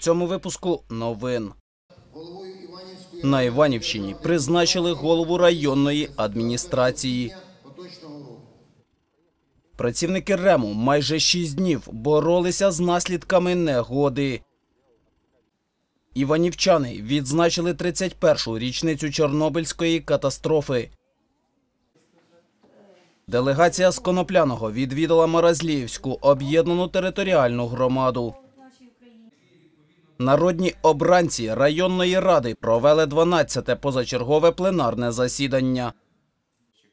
цьому випуску новин. На Іванівщині призначили голову районної адміністрації. Працівники РЕМу майже шість днів боролися з наслідками негоди. Іванівчани відзначили 31-шу річницю Чорнобильської катастрофи. Делегація з Конопляного відвідала Маразліївську об'єднану територіальну громаду. Народні обранці районної ради провели 12-те позачергове пленарне засідання.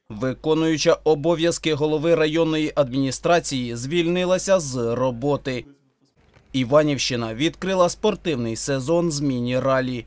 Виконуюча обов'язки голови районної адміністрації звільнилася з роботи. Іванівщина відкрила спортивний сезон з міні-ралі.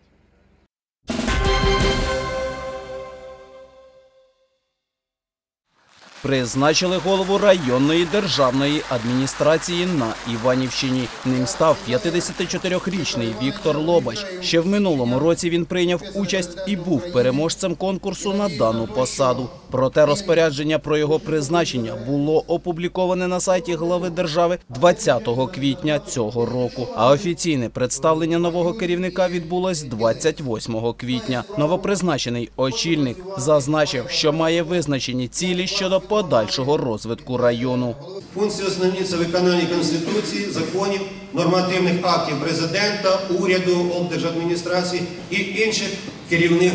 Призначили голову районної державної адміністрації на Іванівщині. Ним став 54-річний Віктор Лобач. Ще в минулому році він прийняв участь і був переможцем конкурсу на дану посаду. Проте розпорядження про його призначення було опубліковане на сайті глави держави 20 квітня цього року. А офіційне представлення нового керівника відбулось 28 квітня. Новопризначений очільник зазначив, що має визначені цілі щодо подальшого розвитку району. Функції основні це виконання Конституції, законів, нормативних актів президента, уряду, облдержадміністрації і інших керівних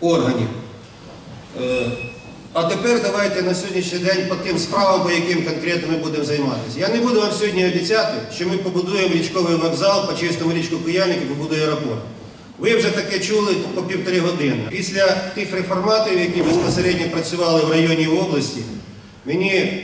органів. Е, А тепер давайте на сьогоднішній день по тим справам, по яким конкретно ми будемо займатися. Я не буду вам сьогодні обіцяти, що ми побудуємо річковий вокзал, по чистому річку Куяльник і побудуємо аеропорт. Ви вже таке чули по півтори години. Після тих реформаторів, які безпосередньо працювали в районі і області, мені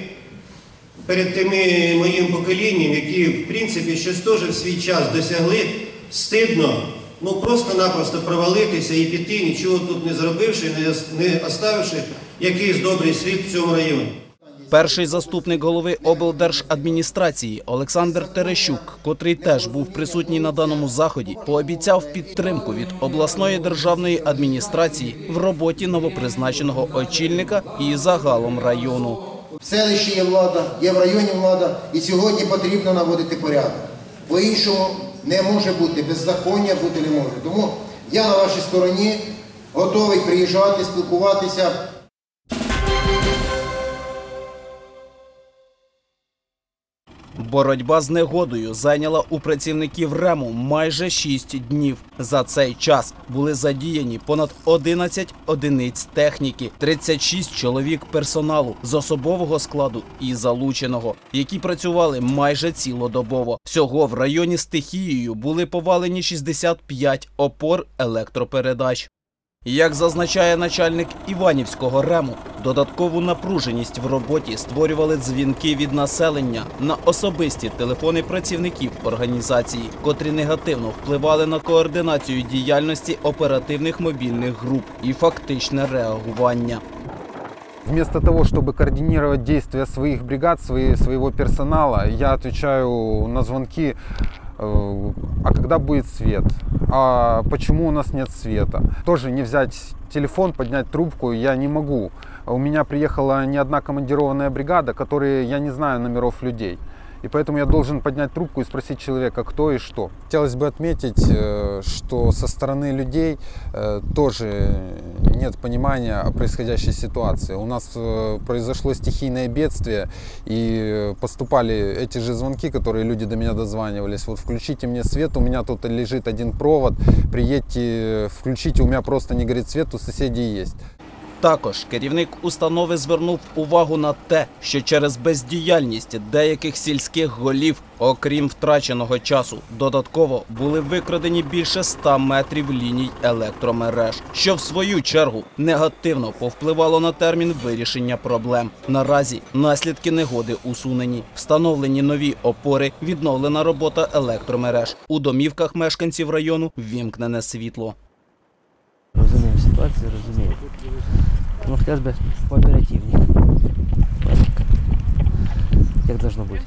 перед тими моїм поколінням, які в принципі щось теж в свій час досягли, стидно, ну просто-напросто провалитися і піти, нічого тут не зробивши, не ос- оставивши якийсь добрий світ в цьому районі. Перший заступник голови облдержадміністрації Олександр Терещук, котрий теж був присутній на даному заході, пообіцяв підтримку від обласної державної адміністрації в роботі новопризначеного очільника і загалом району. В селищі є влада, є в районі влада, і сьогодні потрібно наводити порядок. По-іншому не може бути, беззаконня бути не може. Тому я на вашій стороні готовий приїжджати, спілкуватися. Боротьба з негодою зайняла у працівників РЕМу майже 6 днів. За цей час були задіяні понад 11 одиниць техніки, 36 чоловік персоналу з особового складу і залученого, які працювали майже цілодобово. Всього в районі стихією були повалені 65 опор електропередач. Як зазначає начальник Іванівського РЕМу, додаткову напруженість в роботі створювали дзвінки від населення на особисті телефони працівників організації, котрі негативно впливали на координацію діяльності оперативних мобільних груп і фактичне реагування. Вместо того, чтобы координировать действия своих бригад, свои, своего персонала, я отвечаю на звонки, э, а когда будет свет, а почему у нас нет света. Тоже не взять телефон, поднять трубку я не могу. У меня приехала не одна командированная бригада, которые я не знаю номеров людей. И поэтому я должен поднять трубку и спросить человека, кто и что. Хотелось бы отметить, э, что со стороны людей э, тоже нет понимания о происходящей ситуации. У нас э, произошло стихийное бедствие, и поступали эти же звонки, которые люди до меня дозванивались. Вот включите мне свет, у меня тут лежит один провод, приедьте, включите, у меня просто не горит свет, у соседей есть. Також керівник установи звернув увагу на те, що через бездіяльність деяких сільських голів, окрім втраченого часу, додатково були викрадені більше 100 метрів ліній електромереж, що в свою чергу негативно повпливало на термін вирішення проблем. Наразі наслідки негоди усунені, встановлені нові опори, відновлена робота електромереж. У домівках мешканців району ввімкнене світло. Розуміємо. Ну, хотілося б кооперативні. Як должно бути.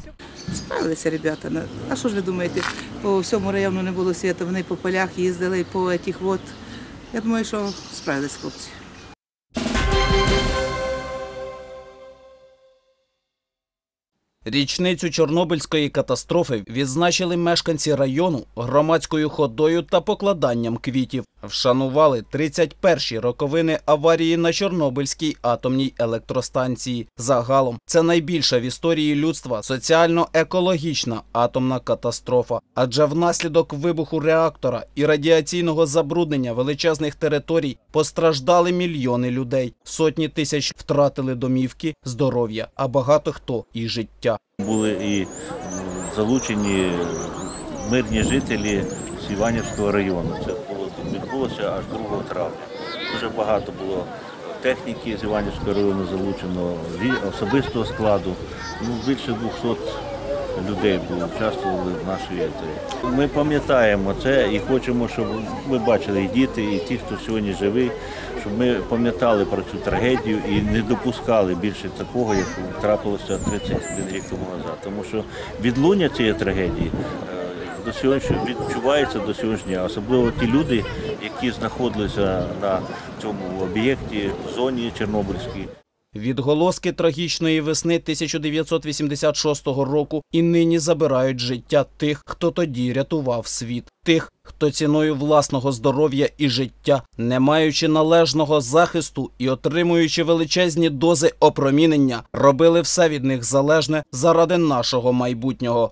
Справилися ребята. А що ж ви думаєте, по всьому району не було світу, вони по полях їздили, по тих вот. Я думаю, що справились хлопці. Річницю Чорнобильської катастрофи відзначили мешканці району громадською ходою та покладанням квітів. Вшанували 31-ті роковини аварії на Чорнобильській атомній електростанції. Загалом це найбільша в історії людства соціально-екологічна атомна катастрофа. Адже внаслідок вибуху реактора і радіаційного забруднення величезних територій постраждали мільйони людей. Сотні тисяч втратили домівки, здоров'я, а багато хто і життя. Були і залучені мирні жителі Іванівського району. Це було відбулося аж 2 травня. Дуже багато було техніки з Іванівського району залучено, особистого складу. Ну, більше 200 людей участвували в нашій АТО. Ми пам'ятаємо це і хочемо, щоб ми бачили і діти, і ті, хто сьогодні живий, щоб ми пам'ятали про цю трагедію і не допускали більше такого, як трапилося 31 рік тому назад. Тому що відлуння цієї трагедії е, до сьогоднішнього відчувається до сьогоднішнього. Особливо ті люди, які знаходилися на цьому об'єкті в зоні Чорнобильській. Відголоски трагічної весни 1986 року і нині забирають життя тих, хто тоді рятував світ, тих, хто ціною власного здоров'я і життя, не маючи належного захисту і отримуючи величезні дози опромінення, робили все від них залежне заради нашого майбутнього.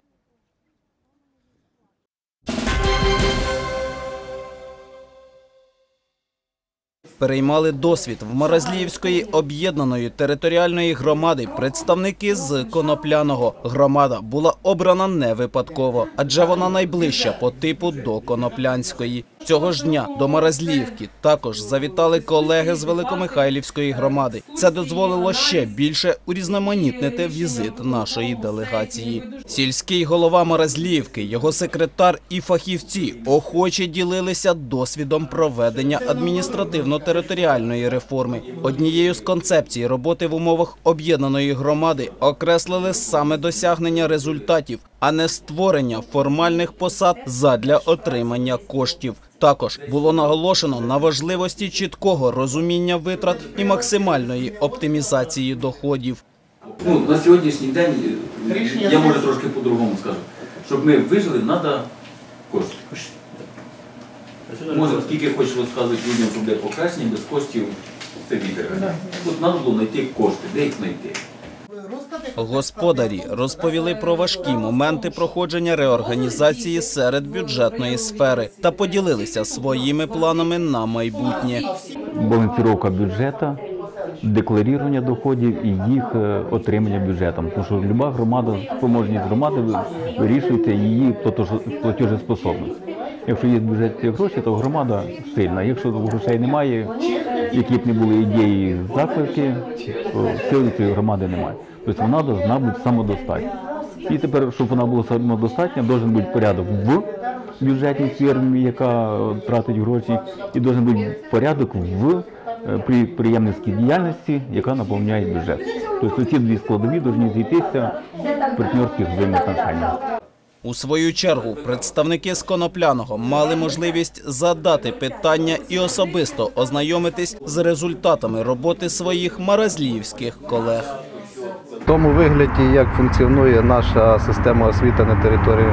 Переймали досвід в Морозліївської об'єднаної територіальної громади представники з Конопляного. Громада була обрана не випадково, адже вона найближча по типу до Коноплянської. Цього ж дня до Маразліївки також завітали колеги з Великомихайлівської громади. Це дозволило ще більше урізноманітнити візит нашої делегації. Сільський голова Маразліївки, його секретар і фахівці охоче ділилися досвідом проведення адміністративно-територіальної реформи. Однією з концепцій роботи в умовах об'єднаної громади окреслили саме досягнення результатів, а не створення формальних посад задля отримання коштів. Також було наголошено на важливості чіткого розуміння витрат і максимальної оптимізації доходів. Ну, на сьогоднішній день е, я може трошки по-другому скажу. Щоб ми вижили, треба кошти. Може, скільки хочеш розказувати людям, щоб буде покращення, без коштів це вітер. От треба було знайти кошти, де їх знайти. Господарі розповіли про важкі моменти проходження реорганізації серед бюджетної сфери та поділилися своїми планами на майбутнє. балансировка бюджету, декларування доходів і їх е, отримання бюджетом. Тому що люба громада, спроможність громади вирішується її платеж- платежеспособність. Якщо є бюджетні гроші, то громада сильна. Якщо грошей немає, які б не були ідеї заклики, то сили цієї громади немає. Тобто вона повинна бути самодостатня. І тепер, щоб вона була самодостатня, має бути порядок в бюджетній фірмі, яка е, тратить гроші, і має бути порядок в е, при підприємницькій діяльності, яка наповняє бюджет. Тобто ці дві складові повинні зійтися в партнерських взаємоотношеннях. У свою чергу представники з Конопляного мали можливість задати питання і особисто ознайомитись з результатами роботи своїх маразліївських колег. Тому вигляді, як функціонує наша система освіти на території,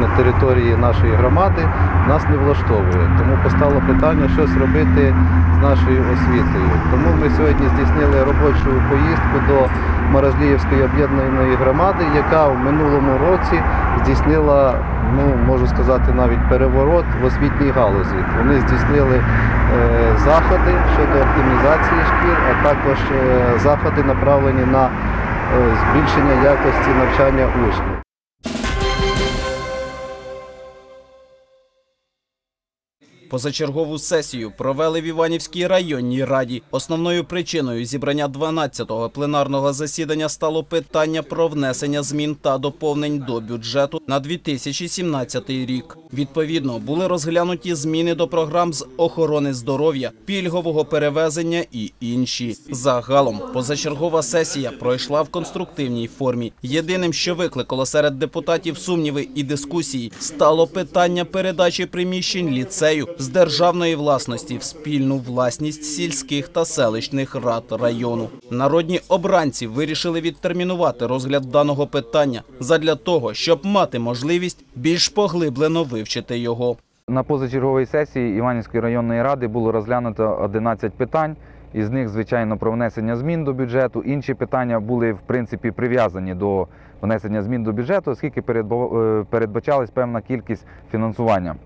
на території нашої громади, нас не влаштовує. Тому постало питання, що зробити з нашою освітою. Тому ми сьогодні здійснили робочу поїздку до Маразліївської об'єднаної громади, яка в минулому році здійснила, ну можу сказати, навіть переворот в освітній галузі. Вони здійснили е, заходи щодо оптимізації шкіл, а також е, заходи направлені на збільшення якості навчання учнів. Позачергову сесію провели в Іванівській районній раді. Основною причиною зібрання 12-го пленарного засідання стало питання про внесення змін та доповнень до бюджету на 2017 рік. Відповідно, були розглянуті зміни до програм з охорони здоров'я, пільгового перевезення і інші. Загалом позачергова сесія пройшла в конструктивній формі. Єдиним, що викликало серед депутатів сумніви і дискусії, стало питання передачі приміщень ліцею з державної власності в спільну власність сільських та селищних рад району. Народні обранці вирішили відтермінувати розгляд даного питання задля того, щоб мати можливість більш поглиблено вивчити його. На позачерговій сесії Іванівської районної ради було розглянуто 11 питань. Із них, звичайно, про внесення змін до бюджету. Інші питання були в принципі прив'язані до внесення змін до бюджету, оскільки е, передбачалась певна кількість фінансування.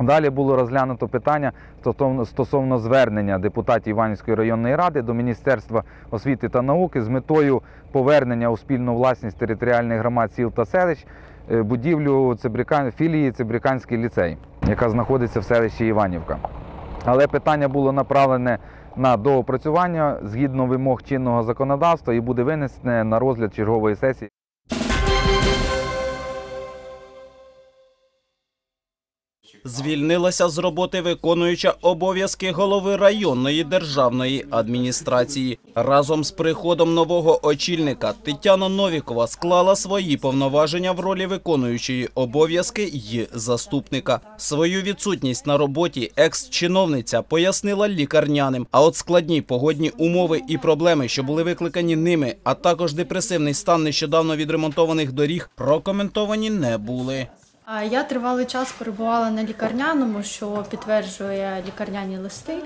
Далі було розглянуто питання стосовно, звернення депутатів Іванівської районної ради до Міністерства освіти та науки з метою повернення у спільну власність територіальних громад сіл та селищ е, будівлю Цибрикан... філії Цибриканський ліцей, яка знаходиться в селищі Іванівка. Але питання було направлене на доопрацювання згідно вимог чинного законодавства і буде винесене на розгляд чергової сесії. Звільнилася з роботи виконуюча обов'язки голови районної державної адміністрації. Разом з приходом нового очільника Тетяна Новікова склала свої повноваження в ролі виконуючої обов'язки й заступника. Свою відсутність на роботі екс-чиновниця пояснила лікарняним. А от складні погодні умови і проблеми, що були викликані ними, а також депресивний стан нещодавно відремонтованих доріг, прокоментовані не були. Я тривалий час перебувала на лікарняному, що підтверджує лікарняні листи.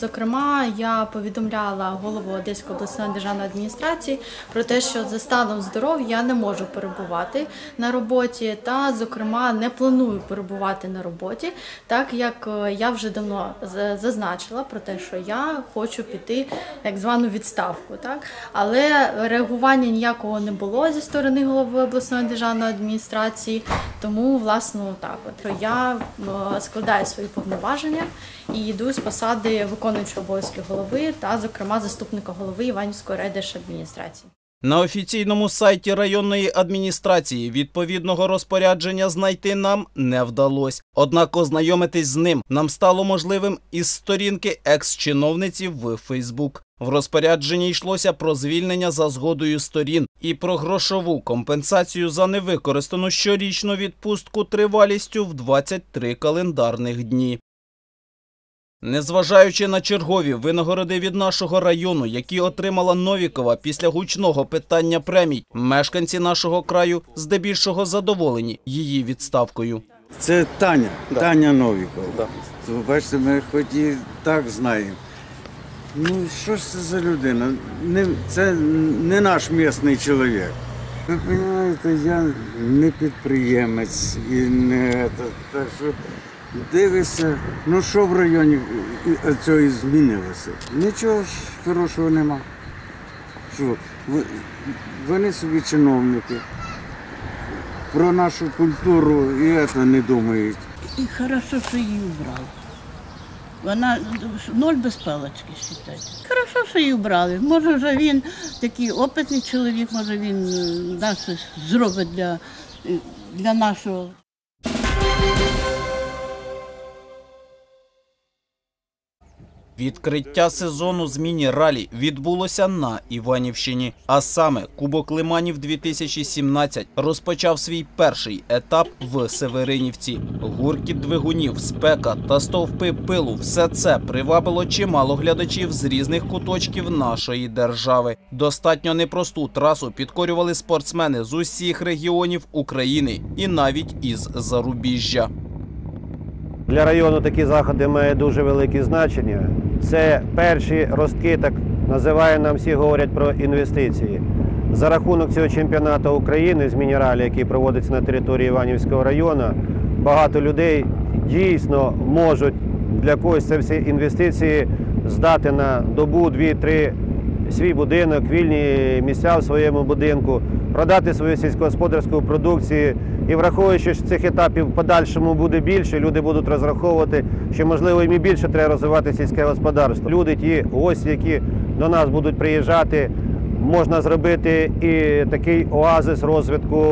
Зокрема, я повідомляла голову Одеської обласної державної адміністрації про те, що за станом здоров'я я не можу перебувати на роботі, та, зокрема, не планую перебувати на роботі, так як е, я вже давно зазначила про те, що я хочу піти як звану відставку. Так? Але реагування ніякого не було зі сторони голови обласної державної адміністрації, тому власне так от я е, складаю свої повноваження і йду з посади виконуючого обов'язки голови та, зокрема, заступника голови Іванівської райдержадміністрації. На офіційному сайті районної адміністрації відповідного розпорядження знайти нам не вдалось. Однак ознайомитись з ним нам стало можливим із сторінки екс-чиновниці в Фейсбук. В розпорядженні йшлося про звільнення за згодою сторін і про грошову компенсацію за невикористану щорічну відпустку тривалістю в 23 календарних дні. Незважаючи на чергові винагороди від нашого району, які отримала Новікова після гучного питання премій, мешканці нашого краю здебільшого задоволені її відставкою. Це Таня, Таня Новікова. Ви Бачите, ми хоч і так знаємо. Ну, що ж це за людина? Не, це не наш місний чоловік. Ви розумієте, я не підприємець і не так що дивишся, ну що в районі цього і змінилося? Нічого ж хорошого нема. Що, вони собі чиновники. Про нашу культуру і це не думають. І хорошо, що її убрали. Вона ноль без палочки вважається. Хорошо, що її брали. Може, вже він такий опитний чоловік, може він е, нас щось зробить для, е, для нашого. Відкриття сезону з міні-ралі відбулося на Іванівщині. А саме Кубок Лиманів 2017 розпочав свій перший етап в Северинівці. Гуркіт двигунів, спека та стовпи пилу – все це привабило чимало глядачів з різних куточків нашої держави. Достатньо непросту трасу підкорювали спортсмени з усіх регіонів України і навіть із зарубіжжя. Для району такі заходи мають дуже велике значення. Це перші ростки, так називає нам всі говорять про інвестиції. За рахунок цього чемпіонату України з мінералі, який проводиться на території Іванівського району, багато людей дійсно можуть для когось це всі інвестиції здати на добу, дві-три свій будинок, вільні місця в своєму будинку, продати свою сільськогосподарську продукцію. І враховуючи, що цих етапів в подальшому буде більше, люди будуть розраховувати, що можливо їм і більше треба розвивати сільське господарство. Люди, ті гості, які до нас будуть приїжджати, можна зробити і такий оазис розвитку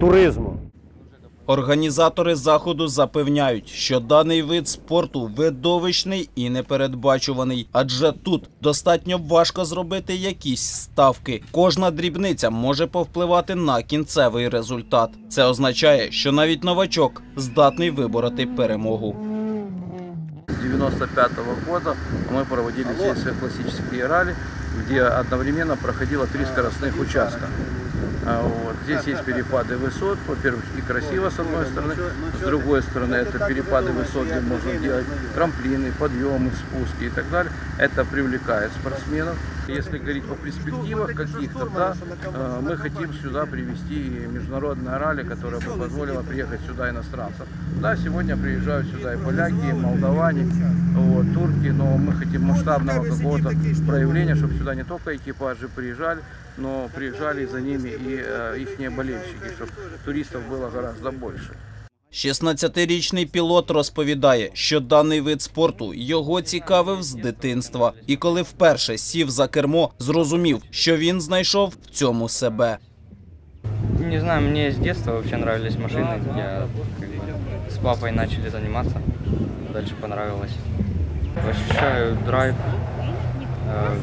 туризму. Організатори заходу запевняють, що даний вид спорту видовищний і непередбачуваний, адже тут достатньо важко зробити якісь ставки. Кожна дрібниця може повпливати на кінцевий результат. Це означає, що навіть новачок здатний вибороти перемогу. 95 года мы проводили здесь классические ралли, где одновременно проходило три скоростных участка. А, Вот. Здесь есть перепады высот, во-первых, и красиво с одной стороны, с другой стороны это перепады высот, где можно делать трамплины, подъемы, спуски и так далее. Это привлекает спортсменов. Если говорить о перспективах каких-то, да, э, мы хотим сюда привести международное ралли, которое бы позволило приехать сюда иностранцам. Да, сегодня приезжают сюда и поляки, и молдаване, вот, турки, но мы хотим масштабного какого-то проявления, чтобы сюда не только экипажи приезжали, но приезжали за ними и э, их болельщики, чтобы туристов было гораздо больше. 16-річний пілот розповідає, що даний вид спорту його цікавив з дитинства. І коли вперше сів за кермо, зрозумів, що він знайшов в цьому себе. Не знаю, мне с детства вообще нравились машины. Я с папой начали заниматься. Дальше понравилось. Ощущаю драйв. Э,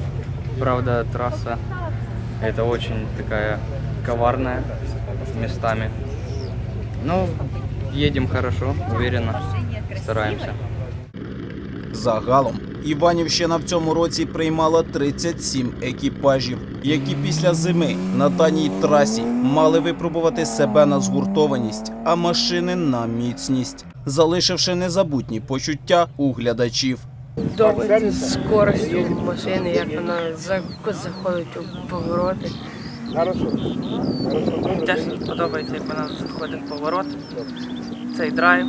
Правда, трасса это очень такая коварная местами. Но едем хорошо, уверенно, стараемся. Загалом Іванівщина в цьому році приймала 37 екіпажів, які після зими на даній трасі мали випробувати себе на згуртованість, а машини на міцність, залишивши незабутні почуття у глядачів. Подобається скоростю машини, як вона заходить у повороти. Мені теж подобається, як вона заходить в поворот, цей драйв.